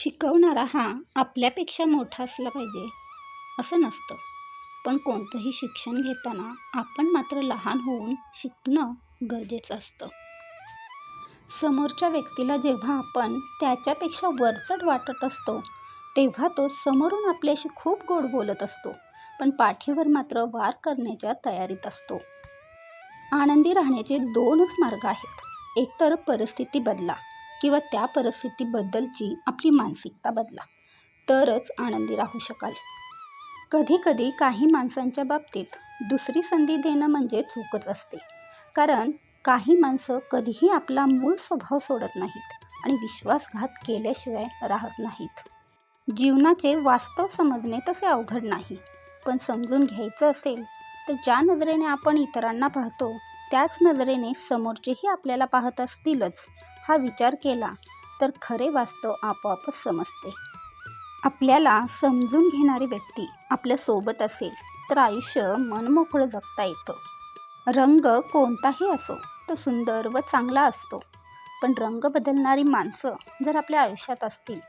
शिकवणारा हा आपल्यापेक्षा मोठा असला पाहिजे असं नसतं. पण कोणतंही शिक्षण घेताना आपण मात्र लहान होऊन शिकणं गरजेचं असतं. समोरच्या व्यक्तीला जेव्हा आपण त्याच्यापेक्षा वरचढ वाटत असतो तेव्हा तो समोरून आपल्याशी खूप गोड बोलत असतो पण पाठीवर मात्र वार करण्याच्या तयारीत असतो. आनंदी राहण्याचे दोनच मार्ग आहेत. एकतर परिस्थिती बदला. किंवा त्या परिस्थितीबद्दलची आपली मानसिकता बदला. तरच आनंदी राहू शकाल. कधीकधी काही माणसांच्या बाबतीत दुसरी संधी देणं म्हणजे चूकच असते. कारण काही माणसं कधीही आपला मूळ स्वभाव सोडत नाहीत आणि विश्वासघात केल्याशिवाय राहत नाहीत. जीवनाचे वास्तव समजणे तसे अवघड नाही. पण समजून घ्यायचं असेल तर ज्या नजरेने आपण इतरांना पाहतो त्याच नजरेने समोरचेही आपल्याला पाहत असतीलच. हा विचार केला तर खरे वास्तव आपोआपच समजते. आपल्याला समजून घेणारी व्यक्ती आपल्यासोबत असेल तर आयुष्य मनमोकळं जगता येतं. रंग कोणताही असो तो सुंदर व चांगला असतो. पण रंग बदलणारी माणसं जर आपल्या आयुष्यात असतील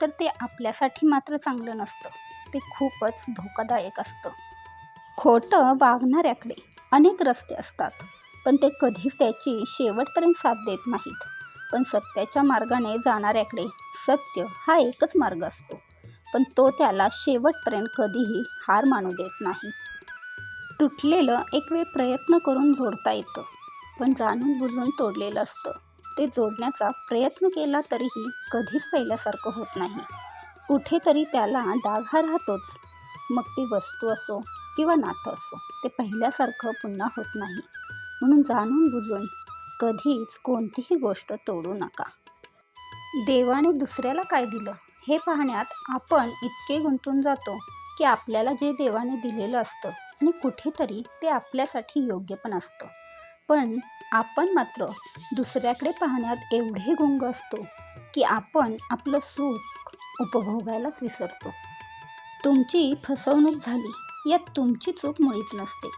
तर ते आपल्यासाठी मात्र चांगलं नसतं. ते खूपच धोकादायक असतं. खोटं वागणाऱ्याकडे अनेक रस्ते असतात पण ते कधीच त्याची शेवटपर्यंत साथ देत नाहीत. पण सत्याच्या मार्गाने जाणाऱ्याकडे सत्य हा एकच मार्ग असतो. पण तो त्याला शेवटपर्यंत कधीही हार मानू देत नाही. तुटलेलं एक वेळ प्रयत्न करून जोडता येतं पण जाणून बुजून तोडलेलं असतं. ते जोडण्याचा प्रयत्न केला तरीही कधीच पहिल्यासारखं होत नाही. कुठेतरी त्याला डाग हा राहतोच. मग ती वस्तू असो किंवा नातं असो ते पहिल्यासारखं पुन्हा होत नाही. म्हणून जाणून बुजून कधीच कोणतीही गोष्ट तोडू नका. देवाने दुसऱ्याला काय दिलं हे पाहण्यात आपण इतके गुंतून जातो की आपल्याला जे देवाने दिलेलं असतं आणि कुठेतरी ते आपल्यासाठी योग्य पण असतं. पण आपण मात्र दुसऱ्याकडे पाहण्यात एवढे गुंग असतो की आपण आपलं सुख उपभोगायलाच विसरतो. तुमची फसवणूक झाली यात तुमची चूक मुळीच नसते.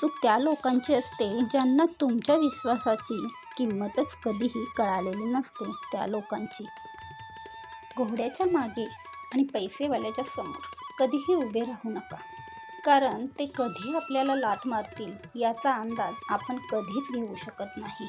चूक त्या लोकांची असते ज्यांना तुमच्या विश्वासाची किंमतच कधीही कळालेली नसते त्या लोकांची. घोड्याच्या मागे आणि पैसेवाल्याच्या समोर कधीही उभे राहू नका. कारण ते कधी आपल्याला लाथ मारतील याचा अंदाज आपण कधीच घेऊ शकत नाही.